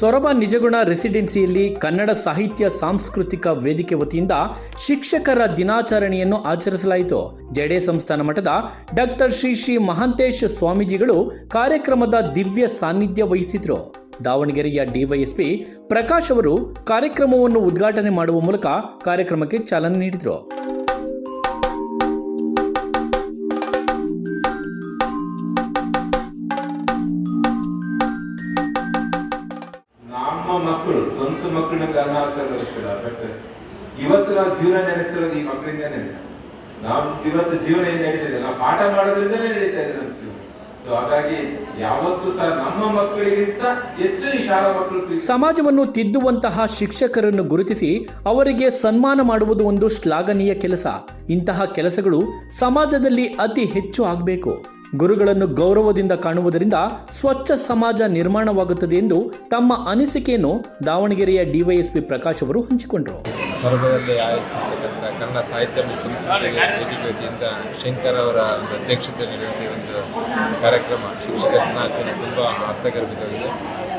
ಸೊರಬ ನಿಜಗುಣ ರೆಸಿಡೆನ್ಸಿಯಲ್ಲಿ ಕನ್ನಡ ಸಾಹಿತ್ಯ ಸಾಂಸ್ಕೃತಿಕ ವೇದಿಕೆ ವತಿಯಿಂದ ಶಿಕ್ಷಕರ ದಿನಾಚರಣೆಯನ್ನು ಆಚರಿಸಲಾಯಿತು. ಜಡೆ ಸಂಸ್ಥಾನ ಮಠದ ಡಾಕ್ಟರ್ ಶ್ರೀ ಶ್ರೀ ಮಹಾಂತೇಶ್ ಸ್ವಾಮೀಜಿಗಳು ಕಾರ್ಯಕ್ರಮದ ದಿವ್ಯ ಸಾನ್ನಿಧ್ಯ ವಹಿಸಿದರು. ದಾವಣಗೆರೆಯ ಡಿವೈಎಸ್ಪಿ ಪ್ರಕಾಶ್ ಅವರು ಕಾರ್ಯಕ್ರಮವನ್ನು ಉದ್ಘಾಟನೆ ಮಾಡುವ ಮೂಲಕ ಕಾರ್ಯಕ್ರಮಕ್ಕೆ ಚಾಲನೆ ನೀಡಿದರು. ಸ್ವಂತ ಮಕ್ಕಳನ್ನ ಅನ್ನ ಆಗ್ತಾ ಗೊತ್ತಿಲ್ಲ ಬಟ್ ಇವತ್ತು ನಾವು ಜೀವನ ನಡೆಸ್ತಿರೋದು ಈ ಮಕ್ಕಳಿಂದಾನೇ ನಾವು ಇವತ್ತು ಜೀವನ ಏನ್ ನಡೀತಿದೆ ನಾವು ಪಾಠ ಮಾಡೋದ್ರಿಂದಲೇ ನಡೀತಾ ಇದೆ ನಮ್ಮ ಜೀವನ. ಸಮಾಜವನ್ನು ತಿದ್ದುವಂತಹ ಶಿಕ್ಷಕರನ್ನು ಗುರುತಿಸಿ ಅವರಿಗೆ ಸನ್ಮಾನ ಮಾಡುವುದು ಒಂದು ಶ್ಲಾಘನೀಯ ಕೆಲಸ. ಇಂತಹ ಕೆಲಸಗಳು ಸಮಾಜದಲ್ಲಿ ಅತಿ ಹೆಚ್ಚು ಆಗಬೇಕು. ಗುರುಗಳನ್ನು ಗೌರವದಿಂದ ಕಾಣುವುದರಿಂದ ಸ್ವಚ್ಛ ಸಮಾಜ ನಿರ್ಮಾಣವಾಗುತ್ತದೆ ಎಂದು ತಮ್ಮ ಅನಿಸಿಕೆಯನ್ನು ದಾವಣಗೆರೆಯ ಡಿವೈಎಸ್ಪಿ ಪ್ರಕಾಶ್ ಅವರು ಹಂಚಿಕೊಂಡರು. ಸೊರಬದಲ್ಲಿ ಆಯೋಜಿಸಿರ್ತಕ್ಕಂಥ ಕನ್ನಡ ಸಾಹಿತ್ಯ ಸಂಸ್ಕೃತಿ ಅವರ ಒಂದು ಅಧ್ಯಕ್ಷತೆಯಲ್ಲಿ ಒಂದು ಕಾರ್ಯಕ್ರಮ ಶಿಕ್ಷಕ ದಿನಾಚರಣೆ ತುಂಬ ಅರ್ಥಗರ್ಭಿತವಾಗಿದೆ.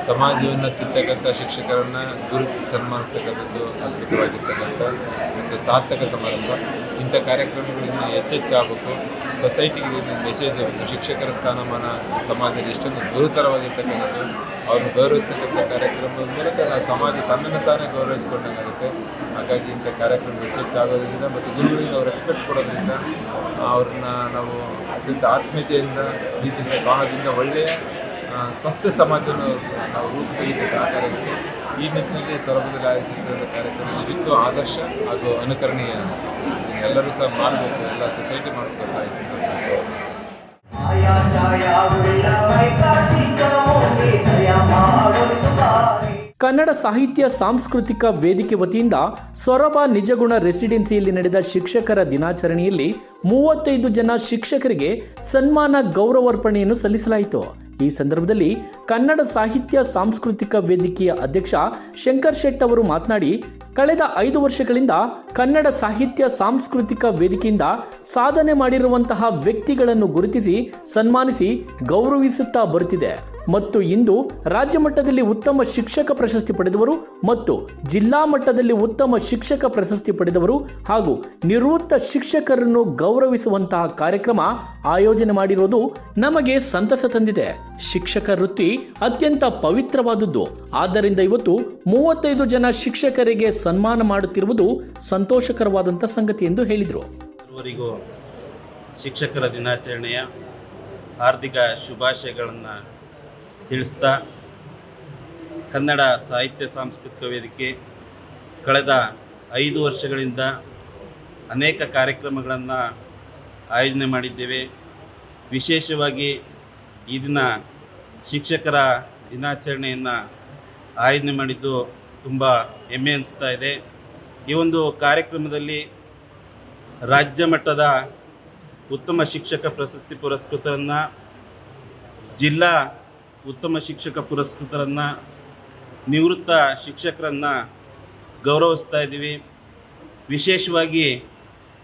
ಸಮಾಜವನ್ನು ಕಿತ್ತಕ್ಕಂಥ ಶಿಕ್ಷಕರನ್ನು ಗುರುತಿಸಿ ಸನ್ಮಾನಿಸ್ತಕ್ಕಂಥದ್ದು ಅದ್ಭುತವಾಗಿರ್ತಕ್ಕಂಥ ಮತ್ತು ಸಾರ್ಥಕ ಸಮಾರಂಭ. ಇಂಥ ಕಾರ್ಯಕ್ರಮಗಳು ಇನ್ನೂ ಹೆಚ್ಚೆಚ್ಚಾಗಬೇಕು ಸೊಸೈಟಿಗೆ ಮೆಸೇಜ್ ಇರಬೇಕು. ಶಿಕ್ಷಕರ ಸ್ಥಾನಮಾನ ಸಮಾಜದಲ್ಲಿ ಎಷ್ಟೊಂದು ಗುರುತರವಾಗಿರ್ತಕ್ಕಂಥದ್ದು. ಅವ್ರನ್ನ ಗೌರವಿಸ್ತಕ್ಕಂಥ ಕಾರ್ಯಕ್ರಮದ ಮೂಲಕ ನಾವು ಸಮಾಜ ತನ್ನನ್ನು ತಾನೇ ಗೌರವಿಸ್ಕೊಂಡಂಗಾಗುತ್ತೆ ಹಾಗಾಗಿ ಇಂಥ ಕಾರ್ಯಕ್ರಮ ಹೆಚ್ಚೆಚ್ಚಾಗೋದ್ರಿಂದ ಮತ್ತು ಗುರುಗಳಿಗೆ ನಾವು ರೆಸ್ಪೆಕ್ಟ್ ಕೊಡೋದ್ರಿಂದ ಅವ್ರನ್ನ ನಾವು ಅತ್ಯಂತ ಆತ್ಮೀಯತೆಯಿಂದ ರೀತಿಯಿಂದ ಕಾಣೋದ್ರಿಂದ ಒಳ್ಳೆಯ ಸ್ವಸ್ಥ ಸಮಾಜವನ್ನು ನಾವು ರೂಪಿಸಲಿಕ್ಕೆ ಸಹಕಾರ ಆಗುತ್ತೆ ಈ ನಿಟ್ಟಿನಲ್ಲಿ ಸೌರಭದಲ್ಲಿ ಆಯೋಜಿಸಿದ ಕಾರ್ಯಕ್ರಮ ನಿಜಕ್ಕೂ ಆದರ್ಶ ಹಾಗೂ ಅನುಕರಣೀಯ. ಎಲ್ಲರೂ ಸಹ ಮಾಡಬೇಕು, ಎಲ್ಲ ಸೊಸೈಟಿ ಮಾಡಬೇಕು ಕನ್ನಡ ಸಾಹಿತ್ಯ ಸಾಂಸ್ಕೃತಿಕ ವೇದಿಕೆ ವತಿಯಿಂದ ಸೊರಬ ನಿಜಗುಣ ರೆಸಿಡೆನ್ಸಿಯಲ್ಲಿ ನಡೆದ ಶಿಕ್ಷಕರ ದಿನಾಚರಣೆಯಲ್ಲಿ ಮೂವತ್ತೈದು ಜನ ಶಿಕ್ಷಕರಿಗೆ ಸನ್ಮಾನ ಗೌರವಾರ್ಪಣೆಯನ್ನು ಸಲ್ಲಿಸಲಾಯಿತು. ಈ ಸಂದರ್ಭದಲ್ಲಿ ಕನ್ನಡ ಸಾಹಿತ್ಯ ಸಾಂಸ್ಕೃತಿಕ ವೇದಿಕೆಯ ಅಧ್ಯಕ್ಷ ಶಂಕರ್ ಶೆಟ್ ಅವರು ಮಾತನಾಡಿ, ಕಳೆದ ಐದು ವರ್ಷಗಳಿಂದ ಕನ್ನಡ ಸಾಹಿತ್ಯ ಸಾಂಸ್ಕೃತಿಕ ವೇದಿಕೆಯಿಂದ ಸಾಧನೆ ಮಾಡಿರುವಂತಹ ವ್ಯಕ್ತಿಗಳನ್ನು ಗುರುತಿಸಿ ಸನ್ಮಾನಿಸಿ ಗೌರವಿಸುತ್ತಾ ಬರುತ್ತಿದೆ. ಮತ್ತು ಇಂದು ರಾಜ್ಯ ಮಟ್ಟದಲ್ಲಿ ಉತ್ತಮ ಶಿಕ್ಷಕ ಪ್ರಶಸ್ತಿ ಪಡೆದವರು ಮತ್ತು ಜಿಲ್ಲಾ ಮಟ್ಟದಲ್ಲಿ ಉತ್ತಮ ಶಿಕ್ಷಕ ಪ್ರಶಸ್ತಿ ಪಡೆದವರು ಹಾಗೂ ನಿವೃತ್ತ ಶಿಕ್ಷಕರನ್ನು ಗೌರವಿಸುವಂತಹ ಕಾರ್ಯಕ್ರಮ ಆಯೋಜನೆ ಮಾಡಿರುವುದು ನಮಗೆ ಸಂತಸ ತಂದಿದೆ. ಶಿಕ್ಷಕ ವೃತ್ತಿ ಅತ್ಯಂತ ಪವಿತ್ರವಾದದ್ದು. ಆದ್ದರಿಂದ ಇವತ್ತು ಮೂವತ್ತೈದು ಜನ ಶಿಕ್ಷಕರಿಗೆ ಸನ್ಮಾನ ಮಾಡುತ್ತಿರುವುದು ಸಂತೋಷಕರವಾದಂಥ ಸಂಗತಿ ಎಂದು ಹೇಳಿದರು. ಶಿಕ್ಷಕರ ದಿನಾಚರಣೆಯ ಹಾರ್ದಿಕ ಶುಭಾಶಯಗಳನ್ನು ತಿಳಿಸ್ತಾ ಕನ್ನಡ ಸಾಹಿತ್ಯ ಸಾಂಸ್ಕೃತಿಕ ವೇದಿಕೆ ಕಳೆದ ಐದು ವರ್ಷಗಳಿಂದ ಅನೇಕ ಕಾರ್ಯಕ್ರಮಗಳನ್ನು ಆಯೋಜನೆ ಮಾಡಿದ್ದೇವೆ. ವಿಶೇಷವಾಗಿ ಈ ದಿನ ಶಿಕ್ಷಕರ ದಿನಾಚರಣೆಯನ್ನು ಆಯೋಜನೆ ಮಾಡಿದ್ದು ತುಂಬ ಹೆಮ್ಮೆ ಅನಿಸ್ತಾ ಇದೆ. ಈ ಒಂದು ಕಾರ್ಯಕ್ರಮದಲ್ಲಿ ರಾಜ್ಯ ಮಟ್ಟದ ಉತ್ತಮ ಶಿಕ್ಷಕ ಪ್ರಶಸ್ತಿ ಪುರಸ್ಕೃತರನ್ನು ಜಿಲ್ಲಾ ಉತ್ತಮ ಶಿಕ್ಷಕ ಪುರಸ್ಕೃತರನ್ನು, ನಿವೃತ್ತ ಶಿಕ್ಷಕರನ್ನು ಗೌರವಿಸ್ತಾ ಇದ್ದೀವಿ. ವಿಶೇಷವಾಗಿ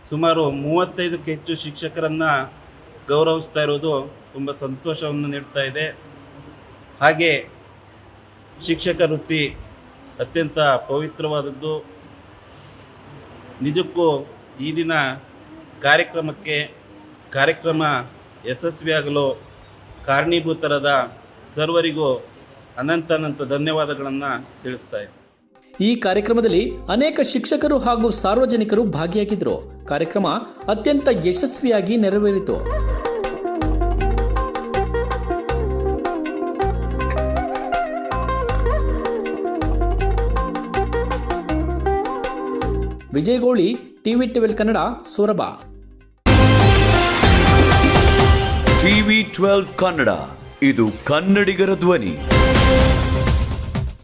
ಸುಮಾರು ಮೂವತ್ತೈದಕ್ಕೆ ಹೆಚ್ಚು ಶಿಕ್ಷಕರನ್ನು ಗೌರವಿಸ್ತಾ ಇರೋದು ತುಂಬ ಸಂತೋಷವನ್ನು ನೀಡ್ತಾ ಇದೆ. ಹಾಗೆ ಶಿಕ್ಷಕ ವೃತ್ತಿ ಅತ್ಯಂತ ಪವಿತ್ರವಾದದ್ದು. ನಿಜಕ್ಕೂ ಈ ದಿನ ಕಾರ್ಯಕ್ರಮಕ್ಕೆ ಕಾರ್ಯಕ್ರಮ ಯಶಸ್ವಿಯಾಗಲು ಕಾರಣೀಭೂತರಾದ ಸರ್ವರಿಗೂ ಅನಂತ ಅನಂತ ಧನ್ಯವಾದಗಳನ್ನು ತಿಳಿಸ್ತಾ ಇದ್ದೀನಿ. ಈ ಕಾರ್ಯಕ್ರಮದಲ್ಲಿ ಅನೇಕ ಶಿಕ್ಷಕರು ಹಾಗೂ ಸಾರ್ವಜನಿಕರು ಭಾಗಿಯಾಗಿದ್ದರು ಕಾರ್ಯಕ್ರಮ ಅತ್ಯಂತ ಯಶಸ್ವಿಯಾಗಿ ನೆರವೇರಿತು. Vijayagoli Gowli TV twelve Kannada Soraba. TV twelve Kannada. ಇದು ಕನ್ನಡಿಗರ ಧ್ವನಿ.